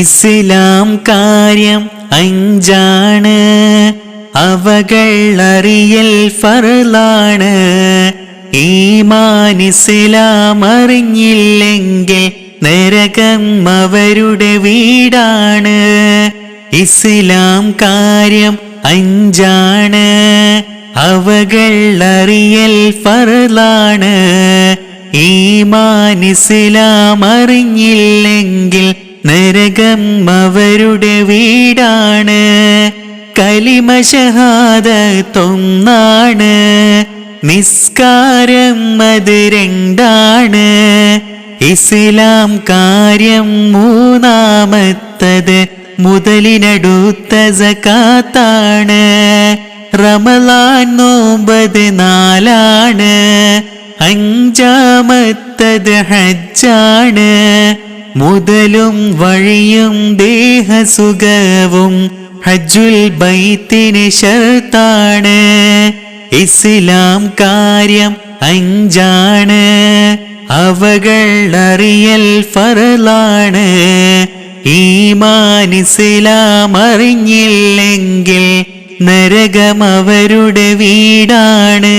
ഇസ്ലാം കാര്യം അഞ്ചാണ്. അവകൾ അറിയൽ ഫറലാണ് ഈമാൻ ഇസ്ലാം അറിഞ്ഞില്ലെങ്കിൽ നരകം അവരുടെ വീടാണ്. ഇസ്ലാം കാര്യം അഞ്ചാണ്. അവകൾ അറിയൽ ഫറലാണ് ഈമാൻ ഇസ്ലാം അറിഞ്ഞില്ലെങ്കിൽ നരകം അവരുടെ വീടാണ്. കലിമ ഷഹാദത്തൊന്നാണ് നിസ്കാരം അത് രണ്ടാണ്. ഇസ്ലാം കാര്യം മൂന്നാമത്തത് മുതലിനടുത്ത സകാത്താണ്. റമലാൻ നോമ്പത് നാലാണ്. അഞ്ചാമത്തത് ഹജ്ജാണ്. മുതലും വഴിയും ദേഹസുഖവും ഹജ്ജുൽ ബൈത്തിന് ഷർത്താണ്. ഇസ്ലാം കാര്യം അഞ്ചാണ്. അവകൾ അറിയൽ ഫറലാണ്. ഈമാൻ ഇസ്ലാം അറിഞ്ഞില്ലെങ്കിൽ നരകം അവരുടെ വീടാണ്.